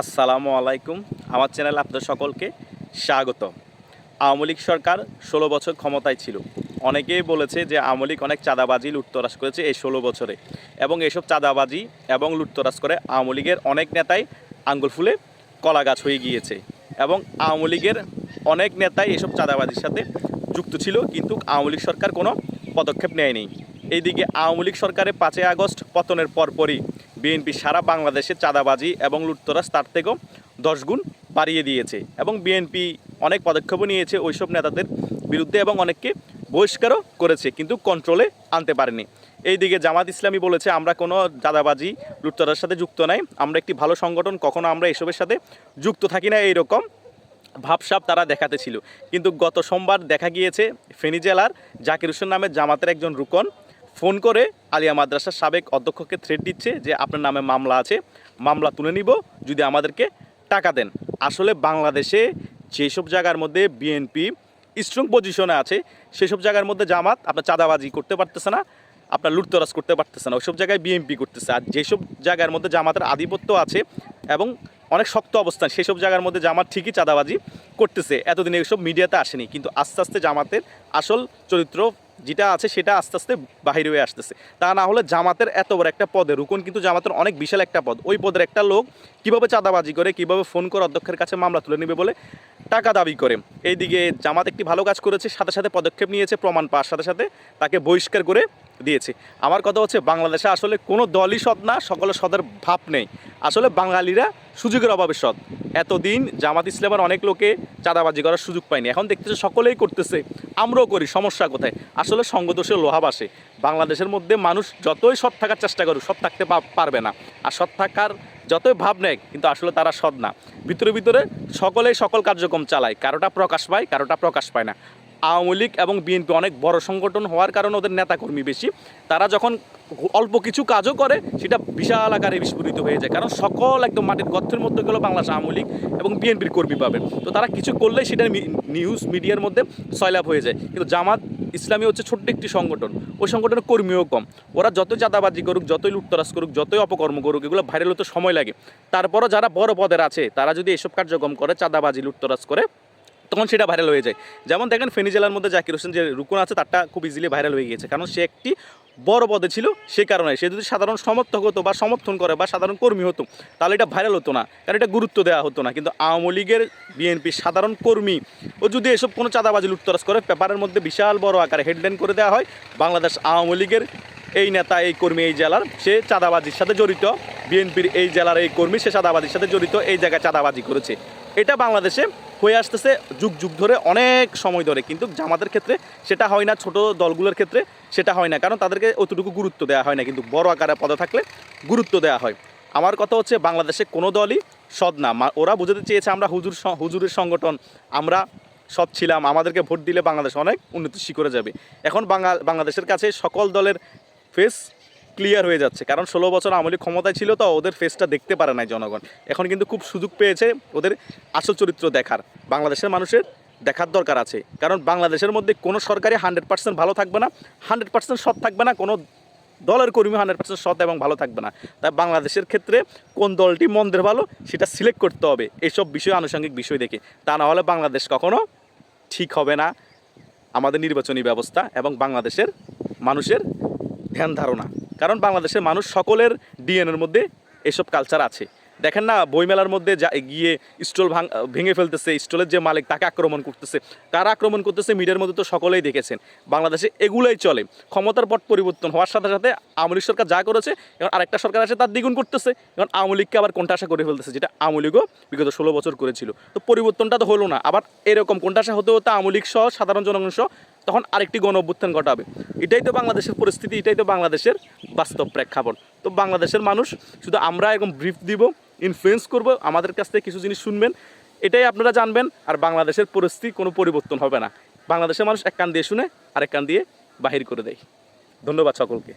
আসসালামু আলাইকুম। আমার চ্যানেলে আপনাদের সকলকে স্বাগত। আওয়ামী লীগ সরকার ষোলো বছর ক্ষমতায় ছিল। অনেকেই বলেছে যে আওয়ামী লীগ অনেক চাঁদাবাজি, লুটতরাজ করেছে এই ষোলো বছরে। এবং এসব চাঁদাবাজি এবং লুটতরাজ করে আওয়ামী লীগের অনেক নেতাই আঙ্গুল ফুলে কলা গাছ হয়ে গিয়েছে। এবং আওয়ামী লীগের অনেক নেতাই এসব চাঁদাবাজির সাথে যুক্ত ছিল, কিন্তু আওয়ামী লীগ সরকার কোনো পদক্ষেপ নেয়নি। এইদিকে আওয়ামী লীগ সরকারের পাঁচই আগস্ট পতনের পরপরই বিএনপি সারা বাংলাদেশে চাঁদাবাজি এবং লুটতরাজ, তার থেকেও দশ গুণ বাড়িয়ে দিয়েছে এবং বিএনপি অনেক পদক্ষেপও নিয়েছে ওইসব নেতাদের বিরুদ্ধে এবং অনেককে বহিষ্কারও করেছে, কিন্তু কন্ট্রোলে আনতে পারেনি। এইদিকে জামাত ইসলামী বলেছে, আমরা কোনো চাঁদাবাজি লুটতরার সাথে যুক্ত নাই। আমরা একটি ভালো সংগঠন, কখনো আমরা এসবের সাথে যুক্ত থাকি না। এইরকম ভাবসাব তারা দেখাতে ছিল। কিন্তু গত সোমবার দেখা গিয়েছে ফেনী জেলার জাকির হোসেন নামের জামাতের একজন রুকন ফোন করে আলিয়া মাদ্রাসার সাবেক অধ্যক্ষকে থ্রেট দিচ্ছে যে আপনার নামে মামলা আছে, মামলা তুলে নিব, যদি আমাদেরকে টাকা দেন। আসলে বাংলাদেশে যেসব জায়গার মধ্যে বিএনপি স্ট্রং পজিশনে আছে, সেসব জায়গার মধ্যে জামাত আপনার চাঁদাবাজি করতে পারতেছে না, আপনার লুটতরাজ করতে পারতেছে না, ওইসব জায়গায় বিএনপি করতেছে। আর যেসব জায়গার মধ্যে জামাতের আধিপত্য আছে এবং অনেক শক্ত অবস্থান, সেসব জায়গার মধ্যে জামাত ঠিকই চাঁদাবাজি করতেছে। এতদিন এইসব মিডিয়াতে আসেনি, কিন্তু আস্তে আস্তে জামাতের আসল চরিত্র যেটা আছে সেটা আস্তে আস্তে বাহির হয়ে আসতেছে। তা না হলে জামাতের এত বড় একটা পদে, রুকন কিন্তু জামাতের অনেক বিশাল একটা পদ। ওই পদের একটা লোক কীভাবে চাঁদাবাজি করে, কীভাবে ফোন করে অধ্যক্ষের কাছে মামলা তুলে নেবে বলে টাকা দাবি করে। এইদিকে জামাত একটি ভালো কাজ করেছে, সাথে সাথে পদক্ষেপ নিয়েছে, প্রমাণ পাওয়ার সাথে সাথে তাকে বহিষ্কার করে দিয়েছে। আমার কথা হচ্ছে, বাংলাদেশে আসলে কোনো দলই সৎ না, সকলে সদের ভাব নেই। আসলে বাঙালিরা সুযোগের অভাবে সৎ। এতদিন জামাত ইসলামের অনেক লোকে চাঁদাবাজি করার সুযোগ পায়নি। এখন দেখতেছে সকলেই করতেছে, আমরাও করি, সমস্যা কোথায়? আসলে সঙ্গদোষে লোহা বাসে বাংলাদেশের মধ্যে মানুষ যতই সৎ থাকার চেষ্টা করুক, সৎ থাকতে পারবে না। আর সৎ থাকার যতই ভাব নেয় কিন্তু আসলে তারা সৎ না। ভিতরে ভিতরে সকলেই সকল কার্যক্রম চালায়। কারোটা প্রকাশ পায়, কারোটা প্রকাশ পায় না। আওয়ামী লীগ এবং বিএনপি অনেক বড় সংগঠন হওয়ার কারণে ওদের নেতাকর্মী বেশি। তারা যখন অল্প কিছু কাজও করে, সেটা বিশাল আকারে বিস্ফোরিত হয়ে যায়। কারণ সকল একদম মাটির গর্তের মধ্যে গেলো বাংলাদেশ আওয়ামী লীগ এবং বিএনপির কর্মী পাবেন তো তারা কিছু করলেই সেটা নিউজ মিডিয়ার মধ্যে সয়লাভ হয়ে যায়। কিন্তু জামাত ইসলামী হচ্ছে ছোট্ট একটি সংগঠন। ওই সংগঠনের কর্মীও কম। ওরা যতই চাঁদাবাজি করুক, যতই লুটতরাজ করুক, যতই অপকর্ম করুক, এগুলো ভাইরাল হতে সময় লাগে। তারপরও যারা বড় পদের আছে, তারা যদি এসব কার্যক্রম করে, চাঁদাবাজি, লুটতরাজ করে, তখন সেটা ভাইরাল হয়ে যায়। যেমন দেখেন ফেনি জেলার মধ্যে জাকির হোসেন যে রুকুন আছে, তারটা খুব ইজিলি ভাইরাল হয়ে গিয়েছে। কারণ সে একটি বড় পদে ছিল, সে কারণে। সে যদি সাধারণ সমর্থক হতো বা সমর্থন করে বা সাধারণ কর্মী হতো, তাহলে এটা ভাইরাল হতো না, কারণ এটা গুরুত্ব দেওয়া হতো না। কিন্তু আওয়ামী লীগের বিএনপি সাধারণ কর্মী, ও যদি এসব কোনো চাঁদাবাজি, লুটতরাজ করে, পেপারের মধ্যে বিশাল বড় আকারে হেডলাইন করে দেওয়া হয়, বাংলাদেশ আওয়ামী লীগের এই নেতা, এই কর্মী এই জেলার, সে চাঁদাবাজির সাথে জড়িত। বিএনপির এই জেলার এই কর্মী, সে চাঁদাবাজির সাথে জড়িত, এই জায়গায় চাঁদাবাজি করেছে। এটা বাংলাদেশে হয়ে আসতেছে, যুগ যুগ ধরে অনেক সময় ধরে। কিন্তু জামাতের ক্ষেত্রে সেটা হয় না, ছোট দলগুলোর ক্ষেত্রে সেটা হয় না। কারণ তাদেরকে অতটুকু গুরুত্ব দেওয়া হয় না, কিন্তু বড় আকারে পদে থাকলে গুরুত্ব দেওয়া হয়। আমার কথা হচ্ছে, বাংলাদেশে কোনো দলই সৎ না। ওরা বুঝাতে চেয়েছে, আমরা হুজুর হুজুরের সংগঠন, আমরা সৎ ছিলাম, আমাদেরকে ভোট দিলে বাংলাদেশ অনেক উন্নতি শিখরে যাবে। এখন বাংলা, বাংলাদেশের কাছে সকল দলের ফেস ক্লিয়ার হয়ে যাচ্ছে। কারণ ষোলো বছর আওয়ামী লীগ ক্ষমতায় ছিল তো ওদের ফেসটা দেখতে পারে নাই জনগণ। এখন কিন্তু খুব সুযোগ পেয়েছে ওদের আসল চরিত্র দেখার। বাংলাদেশের মানুষের দেখার দরকার আছে। কারণ বাংলাদেশের মধ্যে কোনো সরকারি হান্ড্রেড পার্সেন্ট ভালো থাকবে না হান্ড্রেড পার্সেন্ট সৎ থাকবে না, কোনো দলের কর্মী হান্ড্রেড পার্সেন্ট সৎ এবং ভালো থাকবে না। তাই বাংলাদেশের ক্ষেত্রে কোন দলটি মন্দের ভালো সেটা সিলেক্ট করতে হবে। এইসব বিষয় আনুষঙ্গিক বিষয় দেখে। তা না হলে বাংলাদেশ কখনো ঠিক হবে না। আমাদের নির্বাচনী ব্যবস্থা এবং বাংলাদেশের মানুষের ধ্যান ধারণা। কারণ বাংলাদেশের মানুষ সকলের ডিএনএর মধ্যে এসব কালচার আছে। দেখেন না, বইমেলার মধ্যে যা গিয়ে স্টল ভাঙ ভেঙে ফেলতেছে, স্টলের যে মালিক তাকে আক্রমণ করতেছে, কারা আক্রমণ করতেছে মিডিয়ার মধ্যে তো সকলেই দেখেছেন। বাংলাদেশে এগুলোই চলে। ক্ষমতার পট পরিবর্তন হওয়ার সাথে সাথে আওয়ামী লীগ সরকার যা করেছে এখন আরেকটা সরকার আসে তার দ্বিগুণ করতেছে। এখন আওয়ামী লীগকে আবার কোনটাশা করে ফেলতেছে, যেটা আওয়ামী লীগও বিগত ষোলো বছর করেছিল। তো পরিবর্তনটা তো হলো না। আবার এরকম কোনটাশা হতে হতে আওয়ামী লীগ সহ সাধারণ জনগণ সহ তখন আরেকটি গণ অভ্যুত্থান ঘটাবে। এটাই তো বাংলাদেশের পরিস্থিতি, এটাই তো বাংলাদেশের বাস্তব প্রেক্ষাপট। তো বাংলাদেশের মানুষ, শুধু আমরা এরকম ব্রিফ দিব ইনফ্লুয়েন্স করব, আমাদের কাছ থেকে কিছু জিনিস শুনবেন, এটাই আপনারা জানবেন, আর বাংলাদেশের পরিস্থিতি কোনো পরিবর্তন হবে না। বাংলাদেশের মানুষ এক কান দিয়ে শুনে, আরেক কান দিয়ে বাহির করে দেয়। ধন্যবাদ সকলকে।